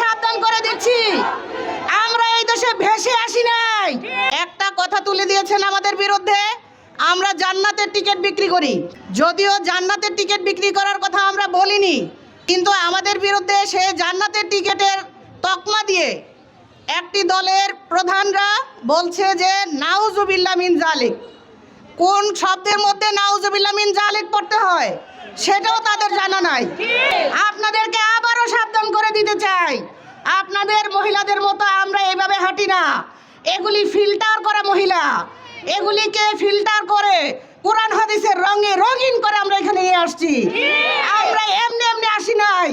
সাবধান করে দিচ্ছি। আমরা এই দেশে ভেসে আসি নাই। একটা কথা তুলে দিয়েছেন আমাদের বিরুদ্ধে, আমরা জান্নাতের টিকিট বিক্রি করি। যদিও জান্নাতের টিকিট বিক্রি করার কথা আমরা বলিনি, কিন্তু আমাদের বিরুদ্ধে সে জান্নাতের টিকিটের তকমা দিয়ে একটি দলের প্রধানরা বলছে যে নাউজুবিল্লা মিন জালিক। কোন শব্দের মধ্যে নাউজুবিল্লা মিন জালিক পড়তে হয়? সেটাও তাদের জানা নাই। আপনাদেরকে আবারও সাবধান করে দিতে চাই। আপনাদের মহিলাদের মতো আমরা এইভাবে হাঁটি না। এগুলি ফিল্টার করা মহিলা। এগুলিকে ফিল্টার করে কোরআন হাদিসের রঙে রঙিন করে আমরা এখানে নিয়ে আসছি। আমরা এমনি এমনি আসি নাই।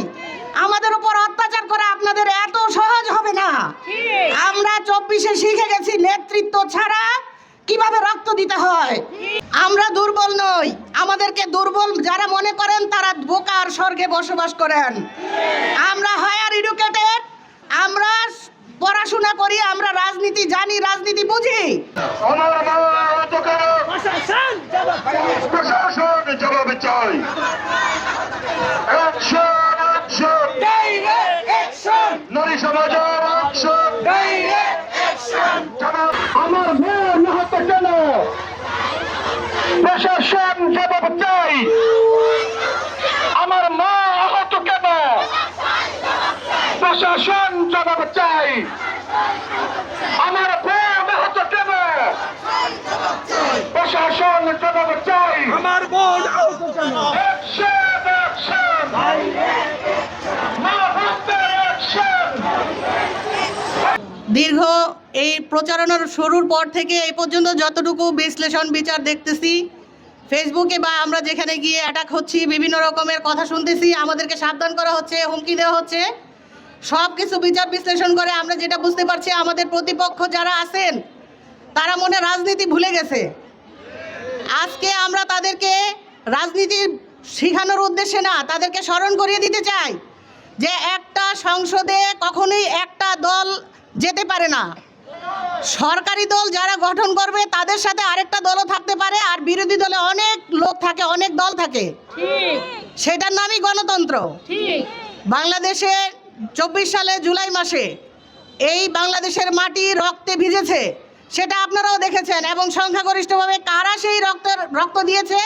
আমাদের উপর অত্যাচার করা আপনাদের এত সহজ হবে না। আমরা চব্বিশে শিখে গেছি, নেতৃত্ব ছাড়া কীভাবে রক্ত দিতে হয়? আমরা দুর্বল নই। আমাদেরকে দুর্বল যারা মনে করেন তারা বোকার স্বর্গে বসবাস করেন। আমরা হায়ার এডুকেটেড আমরা পড়াশোনা করি আমরা রাজনীতি জানি রাজনীতি বুঝি। জবাব চাই। নারী সমাজের অ্যাকশন আমার মেয়ে নিহত কেন প্রশাসন জবাব চাই। আমার মা আহত কেন প্রশাসন জবাব চাই। আমার বউ নিহত কেন প্রশাসন জবাব চাই। আমার বোন আহত কেন? দীর্ঘ এই প্রচারণার শুরুর পর থেকে এই পর্যন্ত যতটুকু বিশ্লেষণ বিচার দেখতেছি ফেসবুকে বা আমরা যেখানে গিয়ে অ্যাটাক হচ্ছি, বিভিন্ন রকমের কথা শুনতেছি, আমাদেরকে সাবধান করা হচ্ছে, হুমকি দেওয়া হচ্ছে। সব কিছু বিচার বিশ্লেষণ করে আমরা যেটা বুঝতে পারছি, আমাদের প্রতিপক্ষ যারা আছেন, তারা মনে রাজনীতি ভুলে গেছে। আজকে আমরা তাদেরকে রাজনীতি শেখানোর উদ্দেশ্যে না, তাদেরকে স্মরণ করিয়ে দিতে চাই যে একটা সংসদে কখনোই একটা দল যেতে পারে না। সরকারি দল যারা গঠন করবে, তাদের সাথে আরেকটা দলও থাকতে থাকে অনেক দল থাকে। সেটার নামই গণতন্ত্র। বাংলাদেশে চব্বিশ সালে জুলাই মাসে এই বাংলাদেশের মাটি রক্তে ভিজেছে সেটা আপনারাও দেখেছেন এবং সংখ্যাগরিষ্ঠভাবে কারা সেই রক্তের রক্ত দিয়েছে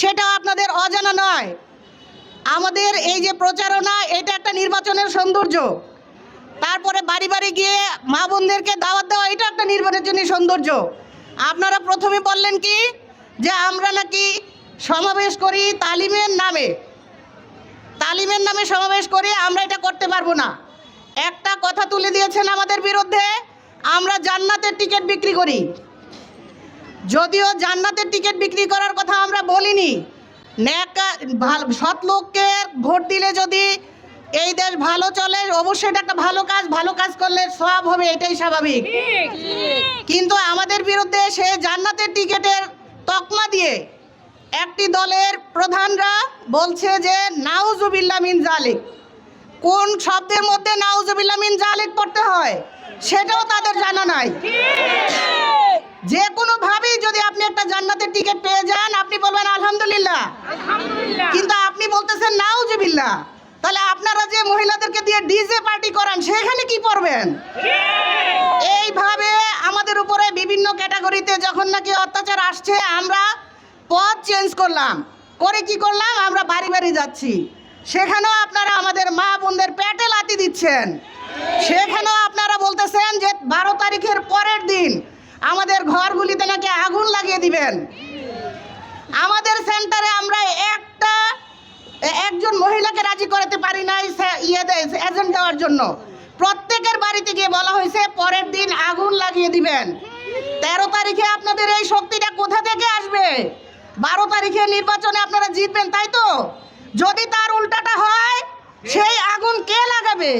সেটাও আপনাদের অজানা নয়। আমাদের এই যে প্রচারণা এটা একটা নির্বাচনের সৌন্দর্য। তারপরে বাড়ি বাড়ি গিয়ে মা বোনদেরকে দাওয়াত দেওয়া এটা একটা নির্বাচনী সৌন্দর্য। আপনারা প্রথমে বললেন কি যে আমরা নাকি সমাবেশ করি তালিমের নামে। তালিমের নামে সমাবেশ করে আমরা এটা করতে পারব না। একটা কথা তুলে দিয়েছেন আমাদের বিরুদ্ধে আমরা জান্নাতের টিকিট বিক্রি করি। যদিও জান্নাতের টিকিট বিক্রি করার কথা আমরা বলিনি সৎ লোককে ভোট দিলে যদি এই দেশ ভালো চলে অবশ্যই এটা একটা ভালো কাজ ভালো কাজ করলে সব হবে এটাই স্বাভাবিক। কিন্তু আমাদের বিরুদ্ধে সে জান্নাতের টিকিটের তকমা দিয়ে একটি দলের প্রধানরা বলছে যে নাউজুবিল্লা মিন জালিক। কোন শব্দের মধ্যে নাউজুবিল্লা মিন জালিক পড়তে হয়? সেটাও তাদের জানা নাই। যে কোনো ভাবেই যদি আপনি একটা জান্নাতের টিকিট পেয়ে যান আপনি বলবেন আলহামদুলিল্লাহ। কিন্তু আপনি বলতেছেন নাউজুবিল্লাহ। তাহলে আপনারা যে মহিলাদেরকে দিয়ে ডিজে পার্টি করান সেখানে কি করবেন এইভাবে আমাদের উপরে বিভিন্ন ক্যাটাগরিতে যখন নাকি অত্যাচার আসছে আমরা পথ চেঞ্জ করলাম। করে কি করলাম? আমরা বাড়ি বাড়ি যাচ্ছি। সেখানেও আপনারা আমাদের মা বোনদের পেটে লাতি দিচ্ছেন। সেখানেও আপনারা বলতেছেন যে বারো তারিখের পরের দিন আমাদের ঘরগুলিতে নাকি আগুন লাগিয়ে দিবেন। আমাদের সেন্টারে আমরা একটা, একজন মহিলাকে রাজি করাতে পারি নাই ইয়ে এজেন্ট দেওয়ার জন্য। প্রত্যেকের বাড়িতে গিয়ে বলা হয়েছে, পরের দিন আগুন লাগিয়ে দিবেন। তেরো তারিখে আপনাদের এই শক্তিটা কোথা থেকে আসবে? বারো তারিখে নির্বাচনে আপনারা জিতবেন, তাই তো? যদি তার উল্টাটা হয়, সেই আগুন কে লাগাবে?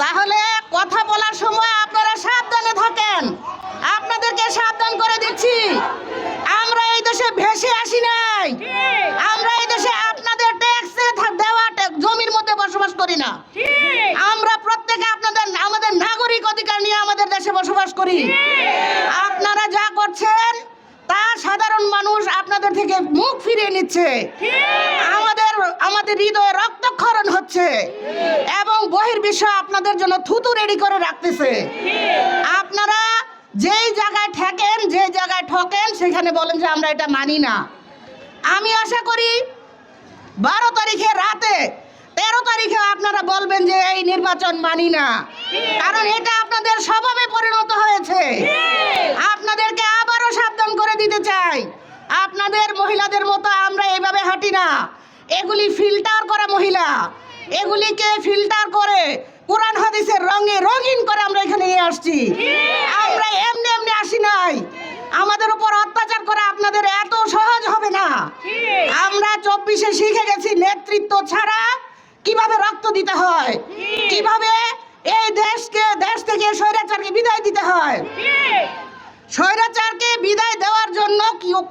তাহলে কথা বলার সময় আপনারা সাবধানে থাকেন। আপনাদেরকে সাবধান করে দিচ্ছি। আমরা এই দেশে ভেসে আসি নাই। আমরা এই দেশে আপনাদের ট্যাক্সে দেওয়া জমির মধ্যে বসবাস করি না। আমরা প্রত্যেকে আপনাদের, আমাদের নাগরিক অধিকার নিয়ে আমাদের দেশে বসবাস করি। আপনারা যা করছেন তা সাধারণ মানুষ আপনাদের থেকে মুখ ফিরিয়ে নিচ্ছে। আমাদের আমাদের হৃদয়ে রক্তক্ষরণ হচ্ছে এবং বহির্বিশ্ব আপনাদের জন্য থুতু রেডি করে রাখতেছে। আপনারা যেই জায়গায় ঠেকেন যে জায়গায় ঠকেন, সেখানে বলেন যে আমরা এটা মানি না। আমি আশা করি বারো তারিখে রাতে, তেরো তারিখে আপনারা বলবেন যে এই নির্বাচন মানি না। কারণ এটা আপনাদের স্বভাবে পরিণত হয়েছে। আপনাদেরকে আবারও সাবধান করে দিতে চাই। আপনাদের মহিলাদের মতো আমরা এইভাবে হাঁটি না। এগুলি ফিল্টার করা মহিলা। এগুলিকে ফিল্টার করে কোরআন হাদিসের রঙে রঙিন করে আমরা এখানে নিয়ে আসছি। আমরা এমনি এমনি আসি নাই। আমাদের উপর অত্যাচার করা আপনাদের এত সহজ হবে না। আমরা চব্বিশে শিখে গেছি নেতৃত্ব ছাড়া কীভাবে রক্ত দিতে হয়? কীভাবে এই দেশকে, দেশ থেকে স্বৈরাচারকে বিদায় দিতে হয়? স্বৈরাচারকে বিদায় দেওয়ার জন্য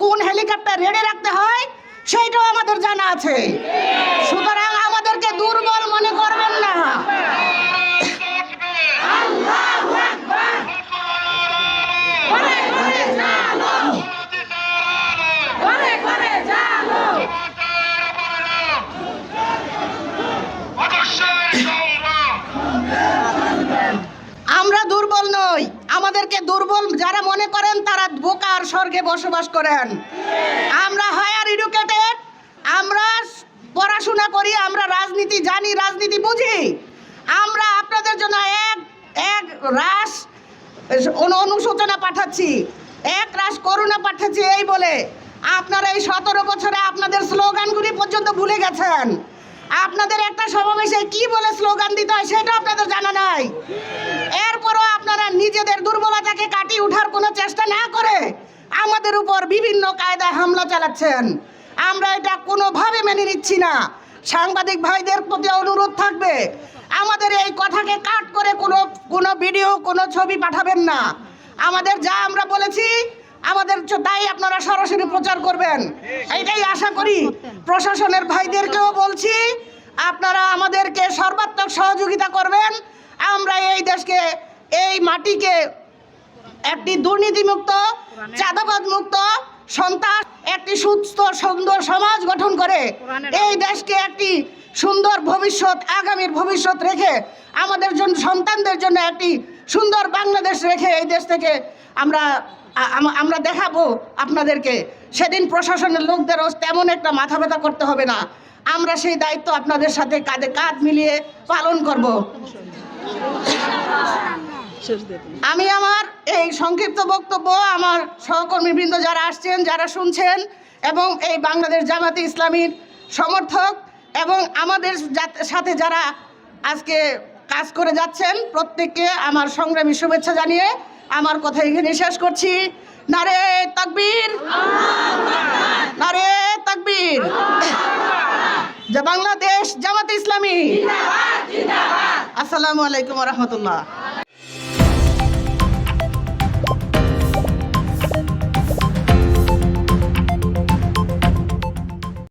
কোন হেলিকপ্টার রেডি রাখতে হয়, সেইটাও আমাদের জানা আছে। সুতরাং আমাদেরকে দুর্বল মনে করবেন না। আমরা দুর্বল নই, আমাদেরকে দুর্বল মনে করেন তারা বোকার স্বর্গে বসবাস করেন আমরা হায়ার এডুকেটেড আমরা পড়াশোনা করি, আমরা রাজনীতি জানি, রাজনীতি বুঝি। আমরা আপনাদের জন্য এক এক রাস অনু- অনুশোচনা পাঠাচ্ছি, এক রাস করুণা পাঠাচ্ছি এই বলে। আপনারা এই সতেরো বছরে আপনাদের স্লোগানগুলি পর্যন্ত ভুলে গেছেন। আপনাদের একটা সমাবেশে কি বলে স্লোগান দিতে হয় সেটা আপনাদের জানা নাই। এরপরও আপনারা নিজেদের দুর্বলতাকে কাটিয়ে ওঠার কোনো চেষ্টা না করে আমাদের উপর বিভিন্ন কায়দায় হামলা চালাচ্ছেন। আমরা এটা কোনোভাবে মেনে নিচ্ছি না। সাংবাদিক ভাইদের প্রতি অনুরোধ থাকবে, আমাদের এই কথাকে কাট করে কোনো কোনো ভিডিও, কোনো ছবি পাঠাবেন না। আমাদের যা আমরা বলেছি আমাদের তাই আপনারা সরাসরি প্রচার করবেন। এইটাই আশা করি। প্রশাসনের ভাইদেরকেও বলছি, আপনারা আমাদেরকে সর্বাত্মক সহযোগিতা করবেন। আমরা এই দেশকে, এই মাটিকে একটি দুর্নীতিমুক্ত চাঁদাবাদ মুক্ত সন্তান একটি সুস্থ, সুন্দর সমাজ গঠন করে এই দেশকে একটি সুন্দর ভবিষ্যৎ, আগামীর ভবিষ্যৎ রেখে আমাদের জন্য, সন্তানদের জন্য একটি সুন্দর বাংলাদেশ রেখে এই দেশ থেকে আমরা আমরা দেখাবো আপনাদেরকে। সেদিন প্রশাসনের লোকদেরও তেমন একটা মাথা ব্যথা করতে হবে না। আমরা সেই দায়িত্ব আপনাদের সাথে কাঁধে কাঁধ মিলিয়ে পালন করব। আমি আমার এই সংক্ষিপ্ত বক্তব্য আমার সহকর্মীবৃন্দ যারা আসছেন, যারা শুনছেন, এবং এই বাংলাদেশ জামাতে ইসলামীর সমর্থক এবং আমাদের সাথে যারা আজকে কাজ করে যাচ্ছেন, প্রত্যেককে আমার সংগ্রামী শুভেচ্ছা জানিয়ে আমার কথা এখানে শেষ করছি। নারে তাকবীর। নারে তাকবীর। বাংলাদেশ জামাত ইসলামী। আসসালামু আলাইকুম রহমতুল্লাহ।